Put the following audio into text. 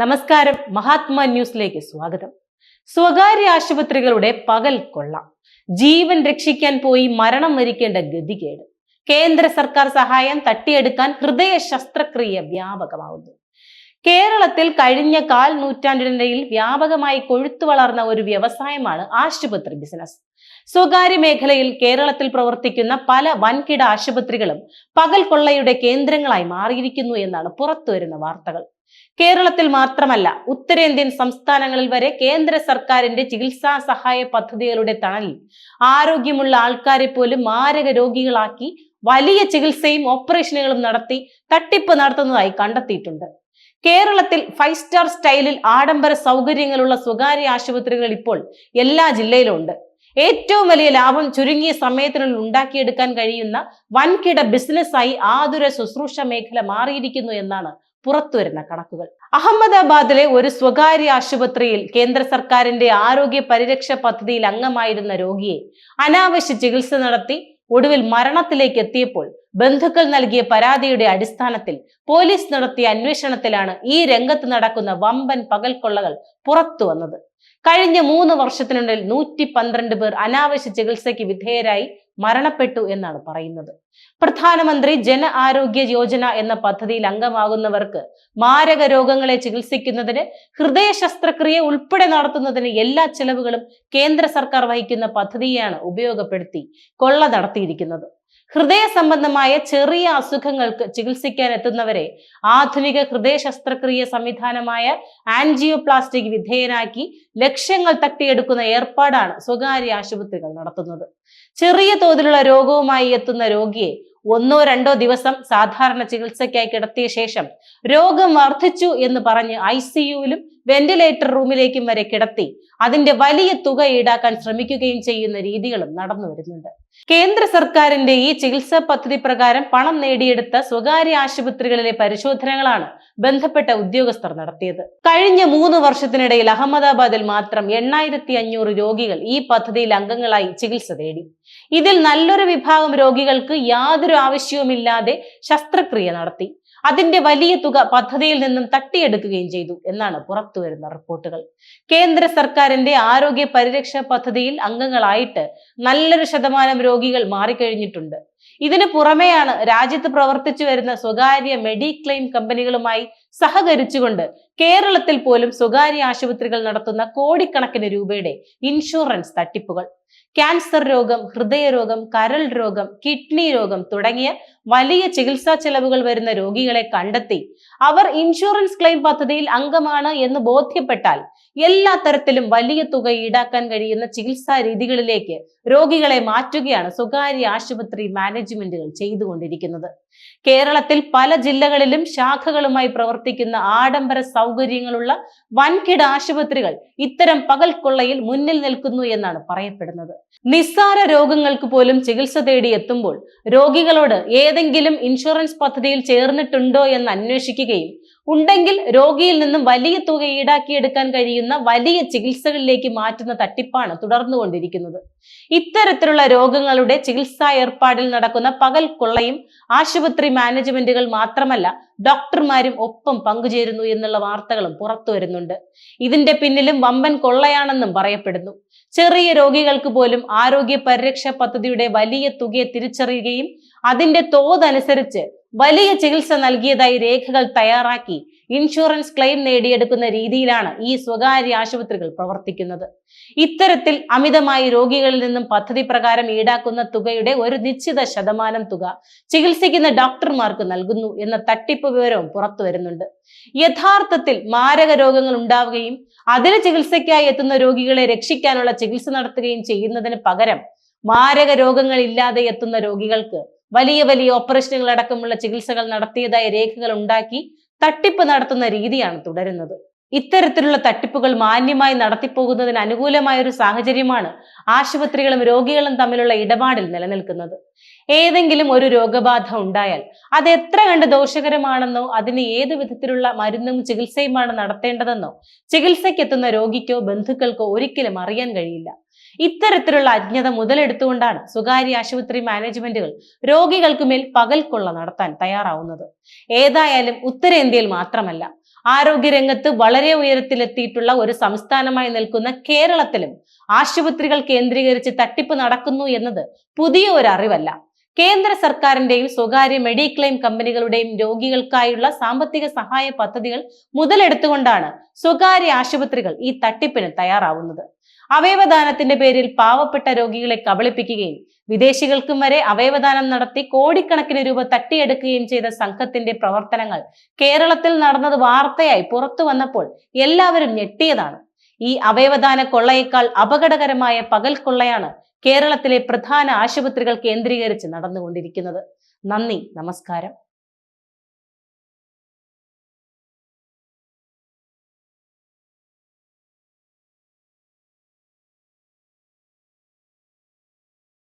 നമസ്കാരം. മഹാത്മാ ന്യൂസിലേക്ക് സ്വാഗതം. സ്വകാര്യ ആശുപത്രികളുടെ പകൽ കൊള്ള. ജീവൻ രക്ഷിക്കാൻ പോയി മരണം വരിക്കേണ്ട ഗതികേട്. കേന്ദ്ര സർക്കാർ സഹായം തട്ടിയെടുക്കാൻ ഹൃദയ ശസ്ത്രക്രിയ വ്യാപകമാവുന്നു. കേരളത്തിൽ കഴിഞ്ഞ കാൽ നൂറ്റാണ്ടിനിടയിൽ വ്യാപകമായി കൊഴുത്തു വളർന്ന ഒരു വ്യവസായമാണ് ആശുപത്രി ബിസിനസ്. സ്വകാര്യ മേഖലയിൽ കേരളത്തിൽ പ്രവർത്തിക്കുന്ന പല വൻകിട ആശുപത്രികളും പകൽ കൊള്ളയുടെ കേന്ദ്രങ്ങളായി മാറിയിരിക്കുന്നു എന്നാണ് പുറത്തുവരുന്ന വാർത്തകൾ. കേരളത്തിൽ മാത്രമല്ല ഉത്തരേന്ത്യൻ സംസ്ഥാനങ്ങളിൽ വരെ കേന്ദ്ര സർക്കാരിന്റെ ചികിത്സാ സഹായ പദ്ധതികളുടെ തണലിൽ ആരോഗ്യമുള്ള ആൾക്കാരെ പോലും മാരക രോഗികളാക്കി വലിയ ചികിത്സയും ഓപ്പറേഷനുകളും നടത്തി തട്ടിപ്പ് നടത്തുന്നതായി കണ്ടെത്തിയിട്ടുണ്ട്. കേരളത്തിൽ ഫൈവ് സ്റ്റാർ സ്റ്റൈലിൽ ആഡംബര സൗകര്യങ്ങളുള്ള സ്വകാര്യ ആശുപത്രികൾ ഇപ്പോൾ എല്ലാ ജില്ലയിലും ഉണ്ട്. ഏറ്റവും വലിയ ലാഭം ചുരുങ്ങിയ സമയത്തിനുള്ളിൽ ഉണ്ടാക്കിയെടുക്കാൻ കഴിയുന്ന വൻകിട ബിസിനസ്സായി ആതുര ശുശ്രൂഷ മേഖല മാറിയിരിക്കുന്നു എന്നാണ് പുറത്തുവരുന്ന കണക്കുകൾ. അഹമ്മദാബാദിലെ ഒരു സ്വകാര്യ ആശുപത്രിയിൽ കേന്ദ്ര സർക്കാരിന്റെ ആരോഗ്യ പരിരക്ഷ പദ്ധതിയിൽ അംഗമായിരുന്ന രോഗിയെ അനാവശ്യ ചികിത്സ നടത്തി ഒടുവിൽ മരണത്തിലേക്ക് എത്തിയപ്പോൾ ബന്ധുക്കൾ നൽകിയ പരാതിയുടെ അടിസ്ഥാനത്തിൽ പോലീസ് നടത്തിയ അന്വേഷണത്തിലാണ് ഈ രംഗത്ത് നടക്കുന്ന വമ്പൻ പകൽക്കൊള്ളകൾ പുറത്തു വന്നത്. കഴിഞ്ഞ മൂന്ന് വർഷത്തിനുള്ളിൽ നൂറ്റി പന്ത്രണ്ട് പേർ അനാവശ്യ ചികിത്സയ്ക്ക് വിധേയരായി മരണപ്പെട്ടു എന്നാണ് പറയുന്നത്. പ്രധാനമന്ത്രി ജന ആരോഗ്യ യോജന എന്ന പദ്ധതിയിൽ അംഗമാകുന്നവർക്ക് മാരക രോഗങ്ങളെ ചികിത്സിക്കുന്നതിന് ഹൃദയ ശസ്ത്രക്രിയ ഉൾപ്പെടെ നടത്തുന്നതിന് എല്ലാ ചെലവുകളും കേന്ദ്ര സർക്കാർ വഹിക്കുന്ന പദ്ധതിയാണ് ഉപയോഗപ്പെടുത്തി കൊള്ള നടത്തിയിരിക്കുന്നത്. ഹൃദയ സംബന്ധമായ ചെറിയ അസുഖങ്ങൾക്ക് ചികിത്സിക്കാൻ എത്തുന്നവരെ ആധുനിക ഹൃദയ ശസ്ത്രക്രിയ സംവിധാനമായ ആൻജിയോപ്ലാസ്റ്റിക് വിധേയനാക്കി ലക്ഷ്യങ്ങൾ തട്ടിയെടുക്കുന്ന ഏർപ്പാടാണ് സ്വകാര്യ ആശുപത്രികൾ നടത്തുന്നത്. ചെറിയ തോതിലുള്ള രോഗവുമായി എത്തുന്ന രോഗിയെ ഒന്നോ രണ്ടോ ദിവസം സാധാരണ ചികിത്സയ്ക്കായി കിടത്തിയ ശേഷം രോഗം വർദ്ധിച്ചു എന്ന് പറഞ്ഞ് ഐ സിയുവിലും വെന്റിലേറ്റർ റൂമിലേക്കും വരെ കിടത്തി അതിന്റെ വലിയ തുക ഈടാക്കാൻ ശ്രമിക്കുകയും ചെയ്യുന്ന രീതികളും നടന്നു വരുന്നുണ്ട്. കേന്ദ്ര സർക്കാരിന്റെ ഈ ചികിത്സാ പദ്ധതി പ്രകാരം പണം നേടിയെടുത്ത സ്വകാര്യ ആശുപത്രികളിലെ പരിശോധനകളാണ് ബന്ധപ്പെട്ട ഉദ്യോഗസ്ഥർ നടത്തിയത്. കഴിഞ്ഞ മൂന്ന് വർഷത്തിനിടയിൽ അഹമ്മദാബാദിൽ മാത്രം എണ്ണായിരത്തി രോഗികൾ ഈ പദ്ധതിയിൽ അംഗങ്ങളായി ചികിത്സ തേടി. ഇതിൽ നല്ലൊരു വിഭാഗം രോഗികൾക്ക് യാതൊരു ആവശ്യവുമില്ലാതെ ശസ്ത്രക്രിയ നടത്തി. അതിന്റെ വലിയ തുക പദ്ധതിയിൽ നിന്നും തട്ടിയെടുക്കുകയും ചെയ്തു എന്നാണ് പുറത്തുവരുന്ന റിപ്പോർട്ടുകൾ. കേന്ദ്ര സർക്കാരിന്റെ ആരോഗ്യ പരിരക്ഷ പദ്ധതിയിൽ അംഗങ്ങളായിട്ട് നല്ലൊരു ശതമാനം രോഗികൾ മാറിക്കഴിഞ്ഞിട്ടുണ്ട്. ഇതിനു പുറമെയാണ് രാജ്യത്ത് പ്രവർത്തിച്ചു വരുന്ന സ്വകാര്യ മെഡിക്ലെയിം കമ്പനികളുമായി സഹകരിച്ചുകൊണ്ട് കേരളത്തിൽ പോലും സ്വകാര്യ ആശുപത്രികൾ നടത്തുന്ന കോടിക്കണക്കിന് രൂപയുടെ ഇൻഷുറൻസ് തട്ടിപ്പുകൾ. ക്യാൻസർ രോഗം ഹൃദയരോഗം കരൾ രോഗം കിഡ്നി രോഗം തുടങ്ങിയ വലിയ ചികിത്സാ ചെലവുകൾ വരുന്ന രോഗികളെ കണ്ടെത്തി. അവർ ഇൻഷുറൻസ് ക്ലെയിം പദ്ധതിയിൽ അംഗമാണ് എന്ന് ബോധ്യപ്പെട്ടാൽ എല്ലാ തരത്തിലും വലിയ തുക ഈടാക്കാൻ കഴിയുന്ന ചികിത്സാ രീതികളിലേക്ക് രോഗികളെ മാറ്റുകയാണ് സ്വകാര്യ ആശുപത്രി മാനേജ്മെന്റുകൾ ചെയ്തുകൊണ്ടിരിക്കുന്നത്. കേരളത്തിൽ പല ജില്ലകളിലും ശാഖകളുമായി പ്രവർത്തിക്കുന്ന ആഡംബര സൗകര്യങ്ങളുള്ള വൻകിട ആശുപത്രികൾ ഇത്തരം പകൽ കൊള്ളയിൽ മുന്നിൽ നിൽക്കുന്നു എന്നാണ് പറയപ്പെടുന്നത്. നിസ്സാര രോഗങ്ങൾക്ക് പോലും ചികിത്സ തേടി എത്തുമ്പോൾ രോഗികളോട് ഏതെങ്കിലും ഇൻഷുറൻസ് പദ്ധതിയിൽ ചേർന്നിട്ടുണ്ടോ എന്ന് അന്വേഷിക്കുകയും ഉണ്ടെങ്കിൽ രോഗിയിൽ നിന്നും വലിയ തുക ഈടാക്കിയെടുക്കാൻ കഴിയുന്ന വലിയ ചികിത്സകളിലേക്ക് മാറ്റുന്ന തട്ടിപ്പാണ് തുടർന്നുകൊണ്ടിരിക്കുന്നത്. ഇത്തരത്തിലുള്ള രോഗങ്ങളുടെ ചികിത്സാ ഏർപ്പാടിൽ നടക്കുന്ന പകൽ കൊള്ളയും ആശുപത്രി മാനേജ്മെന്റുകൾ മാത്രമല്ല ഡോക്ടർമാരും ഒപ്പം പങ്കുചേരുന്നു എന്നുള്ള വാർത്തകളും പുറത്തു വരുന്നുണ്ട്. ഇതിന്റെ പിന്നിലും വമ്പൻ കൊള്ളയാണെന്നും പറയപ്പെടുന്നു. ചെറിയ രോഗികൾക്ക് പോലും ആരോഗ്യ പരിരക്ഷാ പദ്ധതിയുടെ വലിയ തുകയെ തിരിച്ചറിയുകയും അതിന്റെ തോതനുസരിച്ച് വലിയ ചികിത്സ നൽകിയതായി രേഖകൾ തയ്യാറാക്കി ഇൻഷുറൻസ് ക്ലെയിം നേടിയെടുക്കുന്ന രീതിയിലാണ് ഈ സ്വകാര്യ ആശുപത്രികൾ പ്രവർത്തിക്കുന്നത്. ഇത്തരത്തിൽ അമിതമായി രോഗികളിൽ നിന്നും പദ്ധതി പ്രകാരം ഈടാക്കുന്ന തുകയുടെ ഒരു നിശ്ചിത ശതമാനം തുക ചികിത്സിക്കുന്ന ഡോക്ടർമാർക്ക് നൽകുന്നു എന്ന തട്ടിപ്പ് വിവരവും പുറത്തു വരുന്നുണ്ട്. യഥാർത്ഥത്തിൽ മാരക രോഗങ്ങൾ ഉണ്ടാവുകയും അതിന് ചികിത്സയ്ക്കായി എത്തുന്ന രോഗികളെ രക്ഷിക്കാനുള്ള ചികിത്സ നടത്തുകയും ചെയ്യുന്നതിന് പകരം മാരക രോഗങ്ങൾ ഇല്ലാതെ എത്തുന്ന രോഗികൾക്ക് വലിയ വലിയ ഓപ്പറേഷനുകൾ അടക്കമുള്ള ചികിത്സകൾ നടത്തിയതായ രേഖകൾ ഉണ്ടാക്കി തട്ടിപ്പ് നടത്തുന്ന രീതിയാണ് തുടരുന്നത്. ഇത്തരത്തിലുള്ള തട്ടിപ്പുകൾ മാന്യമായി നടത്തിപ്പോകുന്നതിന് അനുകൂലമായ ഒരു സാഹചര്യമാണ് ആശുപത്രികളും രോഗികളും തമ്മിലുള്ള ഇടപാടിൽ നിലനിൽക്കുന്നത്. ഏതെങ്കിലും ഒരു രോഗബാധ ഉണ്ടായാൽ അത് എത്ര കണ്ട് ദോഷകരമാണെന്നോ അതിന് ഏത് വിധത്തിലുള്ള മരുന്നും ചികിത്സയുമാണ് നടത്തേണ്ടതെന്നോ ചികിത്സയ്ക്കെത്തുന്ന രോഗിക്കോ ബന്ധുക്കൾക്കോ ഒരിക്കലും അറിയാൻ കഴിയില്ല. ഇത്തരത്തിലുള്ള അജ്ഞത മുതലെടുത്തുകൊണ്ടാണ് സ്വകാര്യ ആശുപത്രി മാനേജ്മെന്റുകൾ രോഗികൾക്ക് മേൽ പകൽ കൊള്ള നടത്താൻ തയ്യാറാവുന്നത്. ഏതായാലും ഉത്തരേന്ത്യയിൽ മാത്രമല്ല ആരോഗ്യരംഗത്ത് വളരെ ഉയരത്തിലെത്തിയിട്ടുള്ള ഒരു സംസ്ഥാനമായി നിൽക്കുന്ന കേരളത്തിലും ആശുപത്രികൾ കേന്ദ്രീകരിച്ച് തട്ടിപ്പ് നടക്കുന്നു എന്നത് പുതിയ ഒരു അറിവല്ല. കേന്ദ്ര സർക്കാരിന്റെയും സ്വകാര്യ മെഡിക്ലെയിം കമ്പനികളുടെയും രോഗികൾക്കായുള്ള സാമ്പത്തിക സഹായ പദ്ധതികൾ മുതലെടുത്തുകൊണ്ടാണ് സ്വകാര്യ ആശുപത്രികൾ ഈ തട്ടിപ്പിന് തയ്യാറാവുന്നത്. അവയവദാനത്തിന്റെ പേരിൽ പാവപ്പെട്ട രോഗികളെ കബളിപ്പിക്കുകയും വിദേശികൾക്കും വരെ അവയവദാനം നടത്തി കോടിക്കണക്കിന് രൂപ തട്ടിയെടുക്കുകയും ചെയ്ത സംഘത്തിന്റെ പ്രവർത്തനങ്ങൾ കേരളത്തിൽ നടന്നത് വാർത്തയായി പുറത്തു വന്നപ്പോൾ എല്ലാവരും ഞെട്ടിയതാണ്. ഈ അവയവദാന കൊള്ളയേക്കാൾ അപകടകരമായ പകൽ കൊള്ളയാണ് കേരളത്തിലെ പ്രധാന ആശുപത്രികൾ കേന്ദ്രീകരിച്ച് നടന്നുകൊണ്ടിരിക്കുന്നത്. നന്ദി നമസ്കാരം.